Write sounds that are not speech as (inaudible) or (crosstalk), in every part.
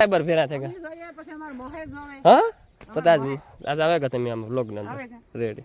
સાબર ફેરા જોવે હા? પતા જ આજ આવે કે તમે આમ વ્લોગની? રેડી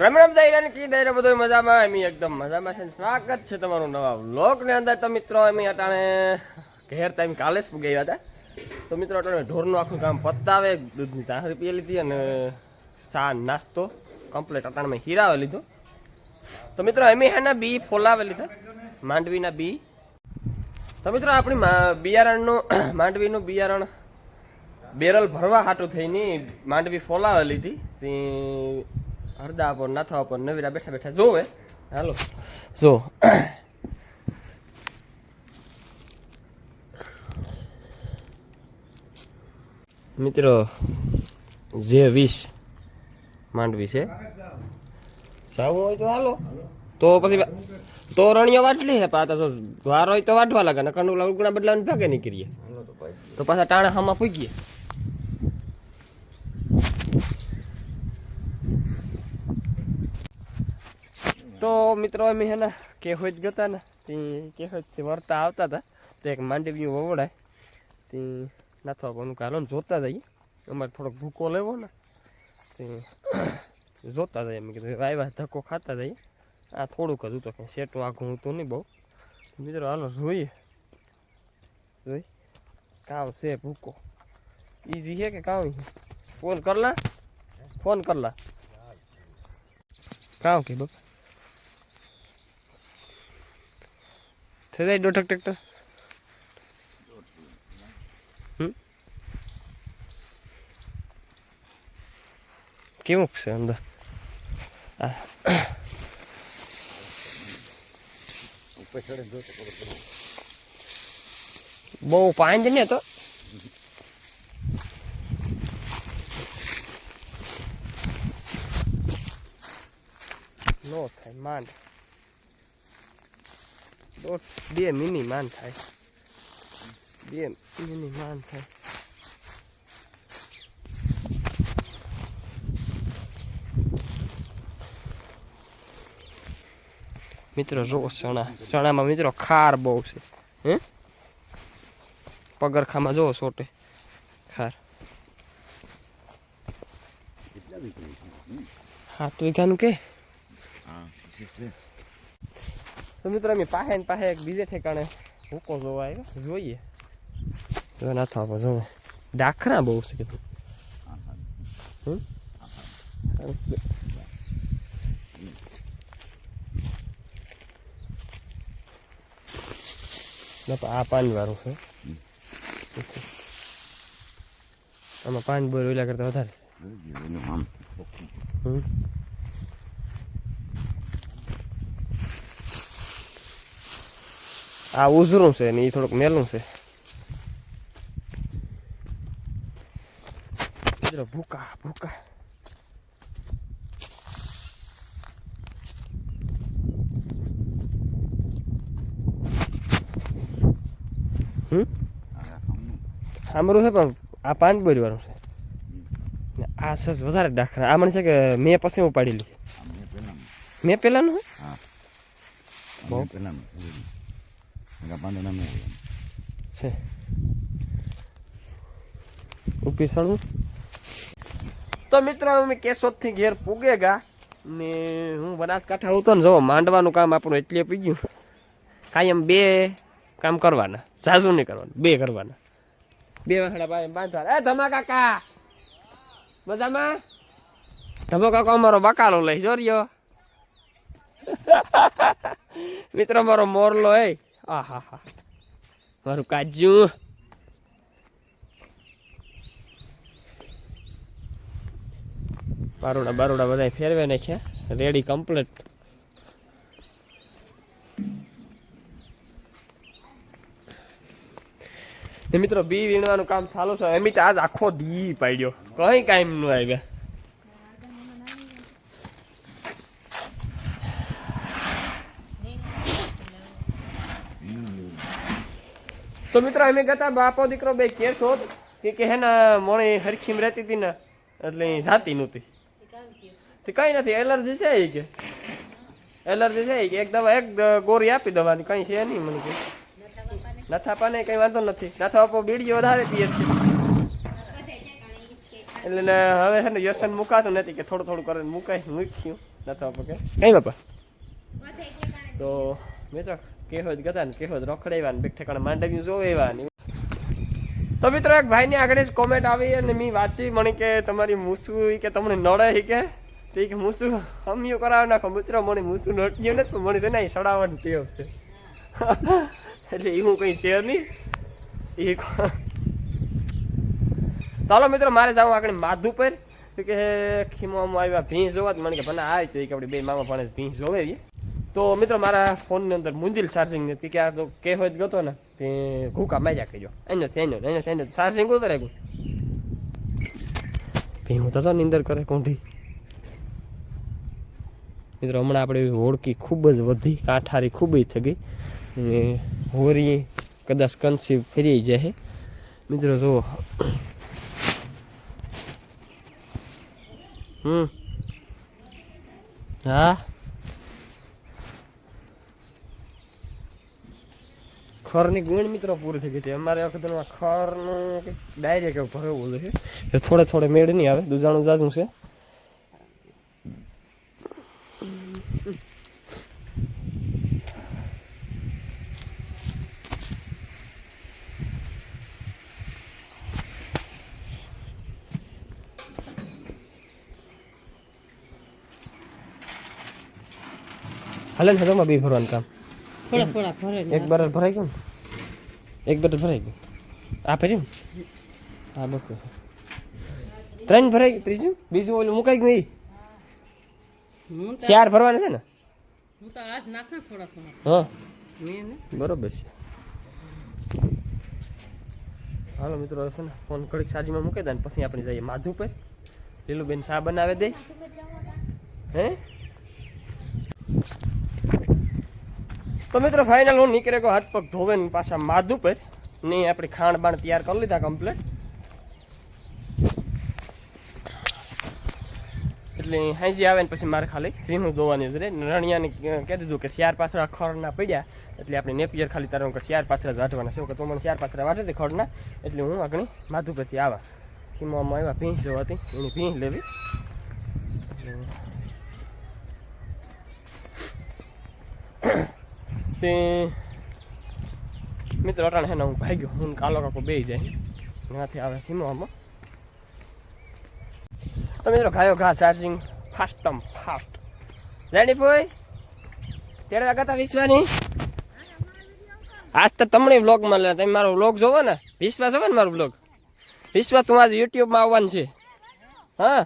રામ રામ દાયરા ને કી દાયરા બધું મજામાં? એમ એકદમ મજામાં છે ને સ્વાગત છે તમારું નવા વ્લોગ ને અંદર. તો મિત્રો એમ અટાણે ઘેર ટાઈમ કાલે જ ગયા હતા. તો મિત્રો અટાણે ઢોરનું આખું કામ પતાવે દૂધની તાહરી પી લીધી અને ચા નાસ્તો કમ્પ્લીટ અટાણે મેં હીરાવે લીધો. તો મિત્રો એમ હેના બી ફોલાવે લીધા. માંડવીના બી. તો મિત્રો આપણી બિયારણનું, (clears throat) માંડવીનું બિયારણ બેરલ ભરવા હાટું થઈને માંડવી ફોલાવે લીધી. તે હરદા પર નાથા પર, નવીરા બેઠા બેઠા જોવે. હાલો. જો. (clears throat) મિત્રો, જે વીસ માંડવી છે. સાવું હોય તો હાલો. તો પછી તો રણિયો વાટલી હે પાછા તો વાર હોય તો વાટવા લાગે ને કંડુલા ઉગણા બદલાને ભાગે નીકળીએ. તો પાછા ટાણા હામાં પૂગીએ. તો મિત્રો અમે હે ને કેહોજ ગતા ને તે કેહોજથી વળતા આવતા હતા. તે એક માંડવી વવડાય. તે નાથવા પણ કાલો ને જોતા જઈએ. અમારે થોડોક ભૂકો લેવો ને તે જોતા જઈએ. મેં કીધું વાયવા ધક્કો ખાતા જઈએ. આ થોડુંક જ તો કંઈ સેટું આખું હતું નહીં બહુ. મિત્રો, હાલો, જોઈએ. જોઈ કામ છે, ભૂકો. ઈઝી છે કે કામ ફોન કરલા ફોન કરલા કામ કે બાપા? થઈ જાય દોઢક ટ્રેક્ટર? કેવું છે અંદર? આ બહુ પાંજ ને તો. નો થાય માંડ. બે મિની માન થાય. બે મિની માન થાય. મિત્રો જો ચણા ચણામાં મિત્રો ખાર બહુ છે. હે? પગરખામાં જો સોટે ખાર. સાત વીઘાનું કે? તો મિત્રો અમે પાસે ને પાસે એક બીજે ઠેકાણે ભૂકો જોવા આવ્યો. જોઈએ. જો ના થાવ જો ડાખરા બહુ છે કીધું હમ? ના પણ આ પાન વાળું છે. આમાં પાન બોર ઓલા કરતા વધારે આ ઉઝરું છે ને એ થોડુંક મેલું છે. ભૂકા ભૂકા હમ સાંભળું છે પણ આ પાંચ બોરી છે. ને આ સસ વધારે ડાખરા. આ મને છે કે મેં પછી હું પાડી લીધી મેં પેલાનું. હા. બહુ. છે. ઉપી સળવું તો મિત્રો અમે કેશોદથી ઘેર પૂગે ગા ને હું બનાસકાંઠા આવતો ને જો માંડવાનું કામ આપણું એટલે પી ગયું કાંઈ એમ બે કામ કરવાના. ઝાઝુ નહીં કરવાના. બે કરવાના. બે વાસડા બાંધ- બાંધવાના એ ધમા કાકા. મજામાં? ધમો કાકો અમારો બકાલો લઈ જો રહ્યો. (laughs) મિત્રો મારો મોરલો, એ. આ હા હા મારું કાજુ. બારોડા બારોડા બધા ફેરવે નાખ્યા. રેડી કમ્પ્લીટ ને મિત્રો, બી વીણવાનું કામ ચાલુ છે. એમ આજ આખો દી પાડ્યો. કઈ કામનું આવ્યા તો મિત્રો, અમે ગતા બાપો દીકરો બે કેસ હોત કે કે હેના મોણી હરખીમ રહેતી હતી ને, એટલે જાતી નહોતી. તે કઈ નથી, એલર્જી છે એ કે. એલર્જી છે કે, એક દવા, એક ગોરી આપી દવાની, કઈ છે નહીં મને કે. નથાપાને કંઈ વાંધો નથી. નથાપો બીડી વધારે પીએ છે એટલે ને હવે છે ને વ્યસન મુકાતું નથી કે થોડું થોડું કરીને મુકાય મૂક્યું. નથાપો કે. કઈ બાપા? તો મિત્રો કેહો જ ગતા ને કેહો જ રખડાવ્યા ને બેક ઠેકાણે માંડવ્યું જોવા તો મિત્રો એક ભાઈની આગળ જ કોમેન્ટ આવી અને મેં વાંચી મને કે તમારી મૂસું કે તમને નડે કે. તો કે મૂસું અમ્યું કરાવી નાખો. મિત્રો મને મૂસું નડ્યું નથી મને છે ને સડાવવાનું ટેવ છે. (laughs) એટલે એ હું કંઈ છે નહીં. એ ચાલો મિત્રો, મારે જાઉં આગળ માધુ પર. કે ખીમામાં આવ્યા ભીંસ જોવા. મને કે ભલે આવી તો કે આપણે બે મામા ભણે ભીંસ જોવે તો મિત્રો, મારા ફોનની અંદર મુંદિલ ચાર્જિંગ નથી કે આ તો કે હોય ગયો ને, તે ઘૂકા માર્યા કર્યો એને થઈને એને થઈને ચાર્જિંગ ઉતરે ગયું ભીમું તો અંદર કરે, કોંઢી? મિત્રો, હમણાં આપણે હોળકી ખૂબ જ વધી, કાંઠારી ખૂબ જ થઈ ગઈ. અને હોરી કદાચ કન્સીવ ફેરી જાય. મિત્રો, જુઓ. હમ. હા. ખરની ગુણ મિત્રો પૂરી થઈ ગઈ છે અમારે વખતમાં ખરનું ડાયરેક્ટ ભરવું છે. થોડે થોડે મેળ નહીં આવે. દુજાણું જાજું છે. હાલે ને બી ભરવાનું કામ. થોડા થોડા ભરે એક બરાબર ભરાઈ ગયું ને? એક બરાબર ભરાઈ ગયું. આ ભર્યું હા બકું ત્રણ ભરાઈ ગયું ત્રીજું? બીજું ઓલું મુકાઈ ગયું એ ચાર ભરવાના છે ને? હું તો આજ નાખા થોડા થોડા. હા. બરોબર છે. હાલો મિત્રો છે ને ફોન ઘડીક સાજીમાં મૂકી દે ને પછી આપણે જઈએ માધુ પર. લીલુબેન શા બનાવે દે. હે? તો મિત્રો ફાઇનલ હું નીકળે ગયો હાથ પગ ધોવે ને પાછા માધુ પર. ને આપણે ખાંડ બાણ તૈયાર કરી લીધા કમ્પ્લેટ એટલે હાંજી આવે ને પછી મારે ખાલી ભીનું ધોવાની જ રે રણિયાને કહી દીધું કે શિયાર પાછળ ખરના પડ્યા. એટલે આપણે નેપિયર ખાલી તારું કે શિયાર પાછળ વાટવાના છે. કે તો મને શિયાર પાછળ વાટે ખડના. એટલે હું આગળ માધુ પરથી આવા. ખીમામાં આવ્યા ભીંસ હતી, એની ભીંસ લેવી. તે મિત્ર અટાણે હેને હું ભાગ્યો હું કાલો કાકો બે જાય. ત્યાંથી આવે ખીમામાં તો મિત્રો ગાયો ઘા ચાર્જિંગ ફાસ્ટમ ફાસ્ટ રેડી બોય તેરે વાગતા વિશ્વાની. આજ તો તમને વ્લોગ લે તમે મારો વ્લોગ જોવો ને. વિશ્વાસ જોવો ને મારો વ્લોગ વિશ્વાસ તું આજ યુટ્યુબમાં આવવાનું છે. હા?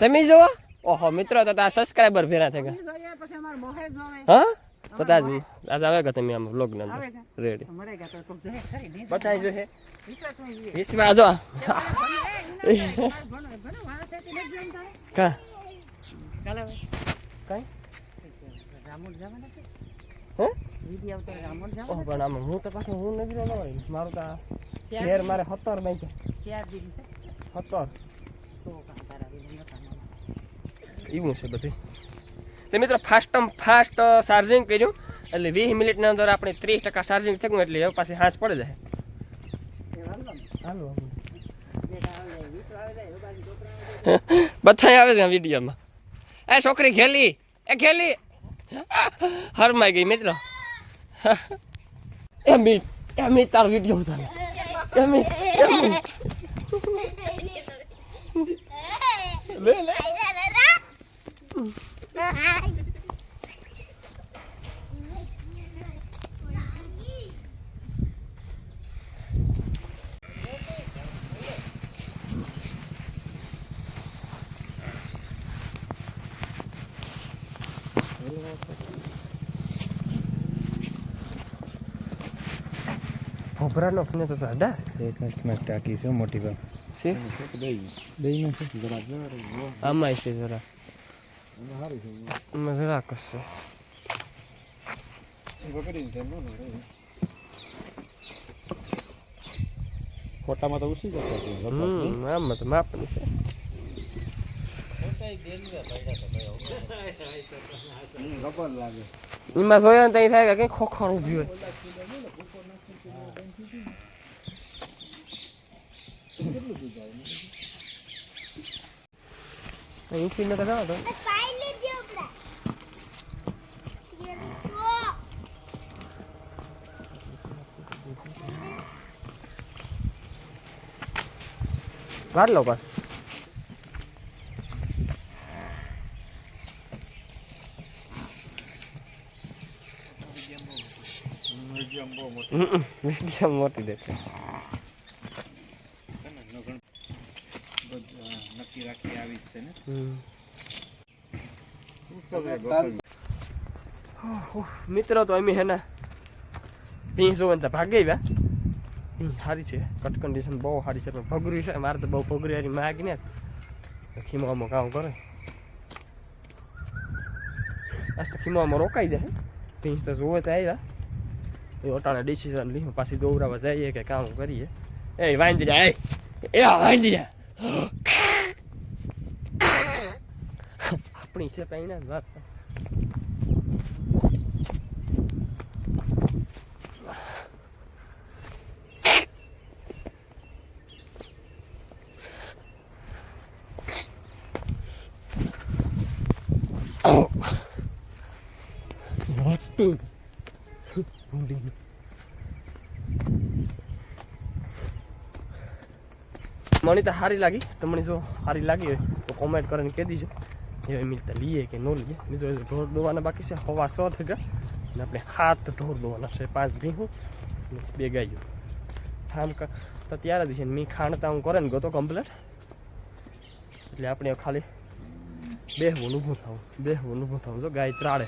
તમે જોવો? ઓહો મિત્રો તો આ સબસ્ક્રાઈબર ભેરા થઈ ગયા. હા? તો જ આજ આવે ગયા તમે આમ વ્લોગ ના રેડી પતા જો છે કા કઈ જવાના? હે? ઓહ જવાના? પણ આમાં હું તો પાછું હું નથી રહ્યો હોય. મારું તો દીધી- મારે સત્તર બેંક ચાર દીધી છે? સત્તર તો કાં તારા વિધિ એવું છે બધું તો મિત્રો ફાસ્ટમ ફાસ્ટ ચાર્જિંગ કર્યું. એટલે વીસ મિનિટની અંદર આપણે ત્રીસ ટકા ચાર્જિંગ થયું એટલે હવે પાછી હાંસ પડી જાય. (laughs) બધા આવે છે વિડીયોમાં. એ છોકરી ખેલી એ ખેલી (laughs) હરમાઈ ગઈ મિત્રો. (laughs) એ મીત એ મીત વીડિયો ઉતારે. એ મીત લે લે. ભોભરાનો ફને તો સાડા ટાંકી છે મોટી વાત છે દહીં નથી જરા આમાં છે જરા મજરા કરશે ફોટામાં તો ઉસી જતો હમ આમ તો માપની છે એમાં જોયા ને ત્યાં થાય કે ખોખર ઊભી હોય કેટલું દૂધ આવે યુપી ને કદાચ વાર લો પાસ મીડિયમ મોટી દેખાય નક્કી રાખી આવી મિત્રો તો અમે હે ને પીસું ભાગે આવ્યા ઈ સારી છે કટ કન્ડિશન બહુ સારી છે પણ ભગરી છે મારે તો બહુ ભગરી હારી માગ ને ખીમામાં કામ કરે આજ તો ખીમામાં રોકાઈ જાય પીસ તો જોવે તો આવ્યા એ ઓટાણે ડિસિઝન લીધું પાછી દોવરાવા જઈએ કે કામ કરીએ એ વાંધી જા એ એ વાંધી જા આપણી છે કઈ ના વાત Guling. મને તો સારી લાગી. તમને જો સારી લાગી હોય તો કોમેન્ટ કરીને કહી દીજો. એ મિલતા લઈએ કે ન લઈએ. બીજો ઢોર દોવાના બાકી છે. હવા સો થઈ ગયા. અને આપણે હાથ ઢોર દોવાના છે. પાંચ ભીહું બે ગાયો. આમ તો ત્યારે જ છે. મેં ખાણતા હું કરે ને ગતો કમ્પ્લેટ એટલે આપણે ખાલી બેહવું ઊભું થવું બેહવું ઊભું થવું જો ગાય ત્રાળે